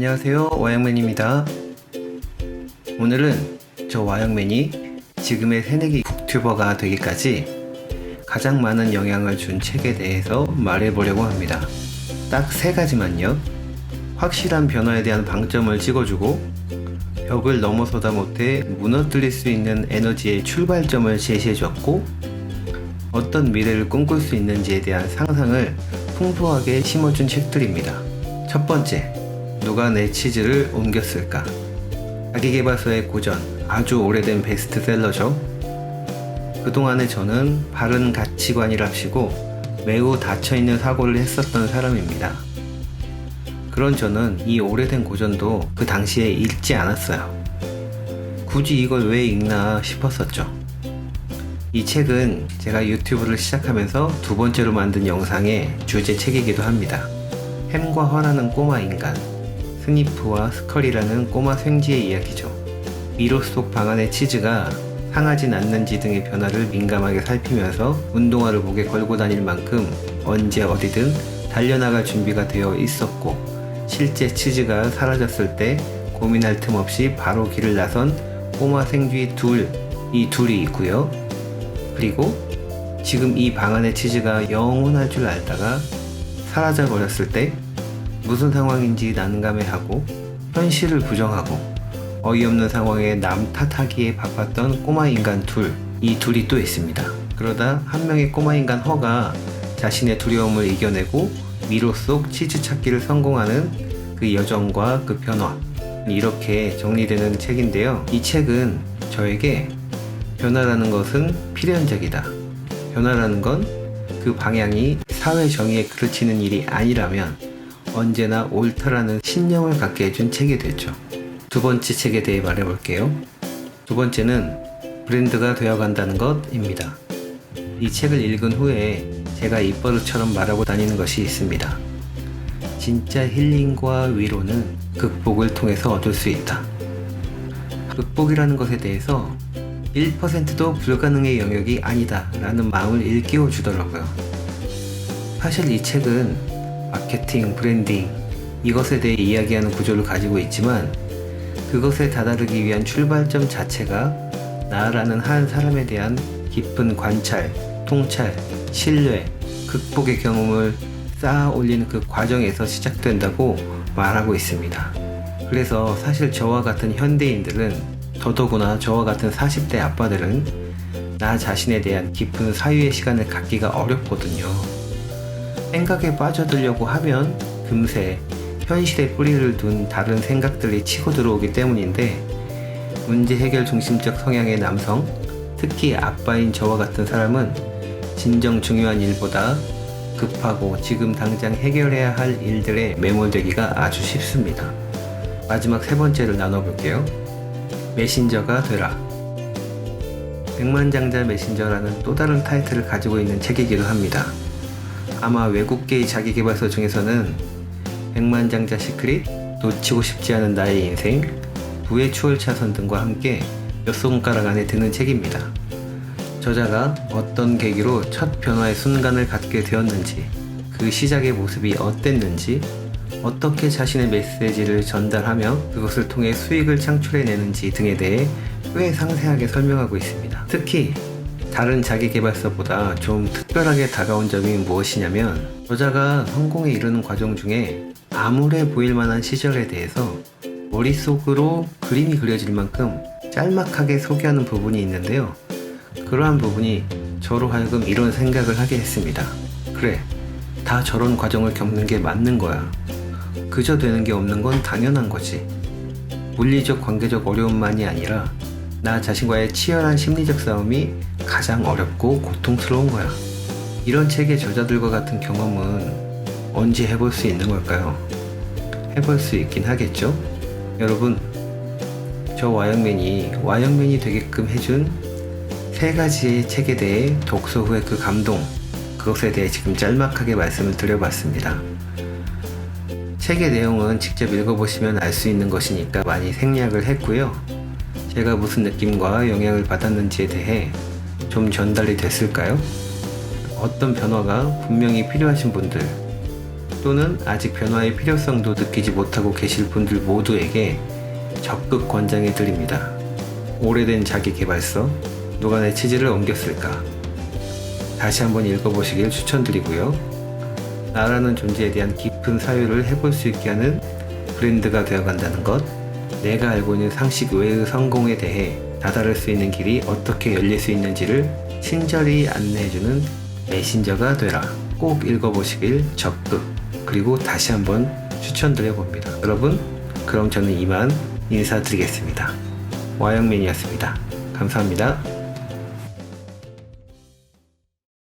안녕하세요 와영맨입니다. 오늘은 저 와영맨이 지금의 새내기 북튜버가 되기까지 가장 많은 영향을 준 책에 대해서 말해보려고 합니다. 딱 세 가지만요. 확실한 변화에 대한 방점을 찍어주고 벽을 넘어서다 못해 무너뜨릴 수 있는 에너지의 출발점을 제시해줬고 어떤 미래를 꿈꿀 수 있는지에 대한 상상을 풍부하게 심어준 책들입니다. 첫 번째, 누가 내 치즈를 옮겼을까? 자기개발서의 고전, 아주 오래된 베스트셀러죠. 그동안에 저는 바른 가치관이랍시고 매우 닫혀있는 사고를 했었던 사람입니다. 그런 저는 이 오래된 고전도 그 당시에 읽지 않았어요. 굳이 이걸 왜 읽나 싶었었죠. 이 책은 제가 유튜브를 시작하면서 두 번째로 만든 영상의 주제 책이기도 합니다. 햄과 화라는 꼬마 인간, 스니프와 스컬이라는 꼬마 생쥐의 이야기죠. 미로 속 방 안의 치즈가 상하진 않는지 등의 변화를 민감하게 살피면서 운동화를 목에 걸고 다닐 만큼 언제 어디든 달려나갈 준비가 되어 있었고 실제 치즈가 사라졌을 때 고민할 틈 없이 바로 길을 나선 꼬마 생쥐 둘, 이 둘이 있고요. 그리고 지금 이 방 안의 치즈가 영원할 줄 알다가 사라져 버렸을 때 무슨 상황인지 난감해하고 현실을 부정하고 어이없는 상황에 남 탓하기에 바빴던 꼬마 인간 둘, 이 둘이 또 있습니다. 그러다 한 명의 꼬마 인간 허가 자신의 두려움을 이겨내고 미로 속 치즈 찾기를 성공하는 그 여정과 그 변화. 이렇게 정리되는 책인데요. 이 책은 저에게 변화라는 것은 필연적이다. 변화라는 건 그 방향이 사회 정의에 그르치는 일이 아니라면 언제나 옳다라는 신념을 갖게 해준 책이 됐죠. 두 번째 책에 대해 말해볼게요. 두 번째는 브랜드가 되어간다는 것입니다. 이 책을 읽은 후에 제가 입버릇처럼 말하고 다니는 것이 있습니다. 진짜 힐링과 위로는 극복을 통해서 얻을 수 있다. 극복이라는 것에 대해서 1%도 불가능의 영역이 아니다 라는 마음을 일깨워 주더라고요. 사실 이 책은 마케팅, 브랜딩, 이것에 대해 이야기하는 구조를 가지고 있지만 그것에 다다르기 위한 출발점 자체가 나라는 한 사람에 대한 깊은 관찰, 통찰, 신뢰, 극복의 경험을 쌓아 올리는 그 과정에서 시작된다고 말하고 있습니다. 그래서 사실 저와 같은 현대인들은 더더구나 저와 같은 40대 아빠들은 나 자신에 대한 깊은 사유의 시간을 갖기가 어렵거든요. 생각에 빠져들려고 하면 금세 현실에 뿌리를 둔 다른 생각들이 치고 들어오기 때문인데 문제 해결 중심적 성향의 남성, 특히 아빠인 저와 같은 사람은 진정 중요한 일보다 급하고 지금 당장 해결해야 할 일들에 매몰되기가 아주 쉽습니다. 마지막 세 번째를 나눠볼게요. 메신저가 되라. 백만장자 메신저라는 또 다른 타이틀을 가지고 있는 책이기도 합니다. 아마 외국계의 자기개발서 중에서는 백만장자 시크릿, 놓치고 싶지 않은 나의 인생, 부의 추월 차선 등과 함께 몇 손가락 안에 드는 책입니다. 저자가 어떤 계기로 첫 변화의 순간을 갖게 되었는지, 그 시작의 모습이 어땠는지, 어떻게 자신의 메시지를 전달하며 그것을 통해 수익을 창출해내는지 등에 대해 꽤 상세하게 설명하고 있습니다. 특히 다른 자기개발서보다 좀 특별하게 다가온 점이 무엇이냐면 저자가 성공에 이르는 과정 중에 암울해 보일 만한 시절에 대해서 머릿속으로 그림이 그려질 만큼 짤막하게 소개하는 부분이 있는데요. 그러한 부분이 저로 하여금 이런 생각을 하게 했습니다. 그래, 다 저런 과정을 겪는 게 맞는 거야. 그저 되는 게 없는 건 당연한 거지. 물리적 관계적 어려움만이 아니라 나 자신과의 치열한 심리적 싸움이 가장 어렵고 고통스러운 거야. 이런 책의 저자들과 같은 경험은 언제 해볼 수 있는 걸까요? 해볼 수 있긴 하겠죠? 여러분, 저 와영맨이 와영맨이 되게끔 해준 세 가지의 책에 대해 독서 후의 그 감동, 그것에 대해 지금 짤막하게 말씀을 드려봤습니다. 책의 내용은 직접 읽어보시면 알 수 있는 것이니까 많이 생략을 했고요. 제가 무슨 느낌과 영향을 받았는지에 대해 좀 전달이 됐을까요? 어떤 변화가 분명히 필요하신 분들, 또는 아직 변화의 필요성도 느끼지 못하고 계실 분들 모두에게 적극 권장해 드립니다. 오래된 자기 개발서 누가 내 체질을 옮겼을까? 다시 한번 읽어보시길 추천드리고요. 나라는 존재에 대한 깊은 사유를 해볼 수 있게 하는 브랜드가 되어간다는 것, 내가 알고 있는 상식 외의 성공에 대해 다다를 수 있는 길이 어떻게 열릴 수 있는지를 친절히 안내해주는 메신저가 되라. 꼭 읽어보시길 적극 그리고 다시 한번 추천드려봅니다. 여러분, 그럼 저는 이만 인사드리겠습니다. 와영맨이었습니다. 감사합니다.